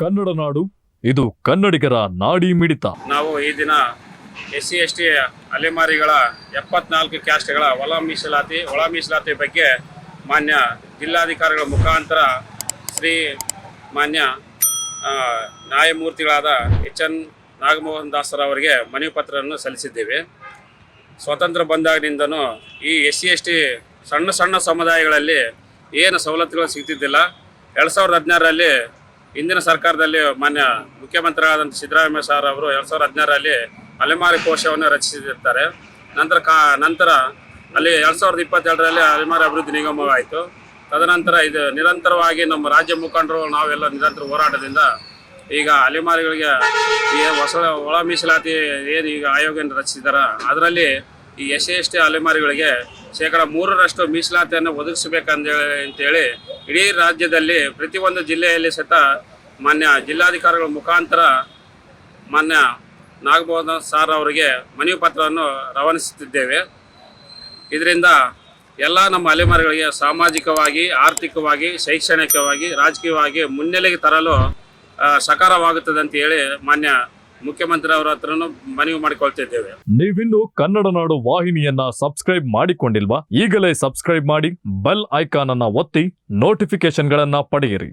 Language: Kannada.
ಕನ್ನಡ ನಾಡು, ಇದು ಕನ್ನಡಿಗರ ನಾಡಿ ಮಿಡಿತ. ನಾವು ಈ ದಿನ ಎಸ್ ಸಿ ಎಸ್ ಟಿ ಅಲೆಮಾರಿಗಳ ಎಪ್ಪತ್ನಾಲ್ಕು ಕ್ಯಾಸ್ಟ್ಗಳ ಒಳ ಮೀಸಲಾತಿ ಒಳ ಮೀಸಲಾತಿ ಬಗ್ಗೆ ಮಾನ್ಯ ಜಿಲ್ಲಾಧಿಕಾರಿಗಳ ಮುಖಾಂತರ ಶ್ರೀ ಮಾನ್ಯ ನ್ಯಾಯಮೂರ್ತಿಗಳಾದ ಎಚ್ ಎನ್ ನಾಗಮೋಹನ್ ದಾಸರವರಿಗೆ ಮನವಿ ಪತ್ರವನ್ನು ಸಲ್ಲಿಸಿದ್ದೇವೆ. ಸ್ವಾತಂತ್ರ್ಯ ಬಂದಾಗಿನಿಂದನೂ ಈ ಎಸ್ ಸಿ ಎಸ್ ಟಿ ಸಣ್ಣ ಸಣ್ಣ ಸಮುದಾಯಗಳಲ್ಲಿ ಏನು ಸವಲತ್ತುಗಳು ಸಿಗ್ತಿದ್ದಿಲ್ಲ. ಎರಡು ಸಾವಿರದ ಹದಿನಾರರಲ್ಲಿ ಹಿಂದಿನ ಸರ್ಕಾರದಲ್ಲಿ ಮಾನ್ಯ ಮುಖ್ಯಮಂತ್ರಿಗಳಾದಂಥ ಸಿದ್ದರಾಮಯ್ಯ ಸರ್ ಅವರು ಎರಡು ಸಾವಿರದ ಹದಿನಾರರಲ್ಲಿ ಅಲೆಮಾರಿ ಕೋಶವನ್ನು ರಚಿಸಿರ್ತಾರೆ. ನಂತರ ಕಾ, ನಂತರ ಅಲ್ಲಿ ಎರಡು ಸಾವಿರದ ಇಪ್ಪತ್ತೆರಡರಲ್ಲಿ ಅಲೆಮಾರಿ ಅಭಿವೃದ್ಧಿ ನಿಗಮವಾಯಿತು. ತದನಂತರ ಇದು ನಿರಂತರವಾಗಿ ನಮ್ಮ ರಾಜ್ಯ ಮುಖಂಡರು ನಾವೆಲ್ಲ ನಿರಂತರ ಹೋರಾಟದಿಂದ ಈಗ ಅಲೆಮಾರಿಗಳಿಗೆ ಈ ಹೊಸ ಒಳ ಮೀಸಲಾತಿ ಏನು ಈಗ ಆಯೋಗವನ್ನು ರಚಿಸಿದಾರ, ಅದರಲ್ಲಿ ಈ ಎಸ್ ಸಿ ಎಸ್ ಟಿ ಅಲೆಮಾರಿಗಳಿಗೆ ಶೇಕಡ ಮೂರರಷ್ಟು ಮೀಸಲಾತಿಯನ್ನು ಒದಗಿಸಬೇಕಂದೇಳಿ, ಅಂತೇಳಿ ಇಡೀ ರಾಜ್ಯದಲ್ಲಿ ಪ್ರತಿಯೊಂದು ಜಿಲ್ಲೆಯಲ್ಲಿ ಸಹಿತ ಮಾನ್ಯ ಜಿಲ್ಲಾಧಿಕಾರಿಗಳ ಮುಖಾಂತರ ಮಾನ್ಯ ನಾಗಮೋಹನ್ ಸಾರ್ ಅವರಿಗೆ ಮನವಿ ಪತ್ರವನ್ನು ರವಾನಿಸುತ್ತಿದ್ದೇವೆ. ಇದರಿಂದ ಎಲ್ಲ ನಮ್ಮ ಅಲೆಮಾರಿಗಳಿಗೆ ಸಾಮಾಜಿಕವಾಗಿ, ಆರ್ಥಿಕವಾಗಿ, ಶೈಕ್ಷಣಿಕವಾಗಿ, ರಾಜಕೀಯವಾಗಿ ಮುನ್ನೆಲೆಗೆ ತರಲು ಸಕಾರವಾಗುತ್ತದೆ ಅಂತ ಹೇಳಿ ಮಾನ್ಯ ಮುಖ್ಯಮಂತ್ರಿ ಅವರ ಹತ್ರನೂ ಮನವಿ ಮಾಡಿಕೊಳ್ತಿದ್ದೇವೆ ನೀವಿನ್ನು ಕನ್ನಡ ನಾಡು ವಾಹಿನಿಯನ್ನ ಸಬ್ಸ್ಕ್ರೈಬ್ ಮಾಡಿಕೊಂಡಿಲ್ವಾ ಈಗಲೇ ಸಬ್ಸ್ಕ್ರೈಬ್ ಮಾಡಿ ಬೆಲ್ ಐಕಾನ್ ಅನ್ನ ಒತ್ತಿ ನೋಟಿಫಿಕೇಶನ್ಗಳನ್ನ ಪಡೆಯಿರಿ.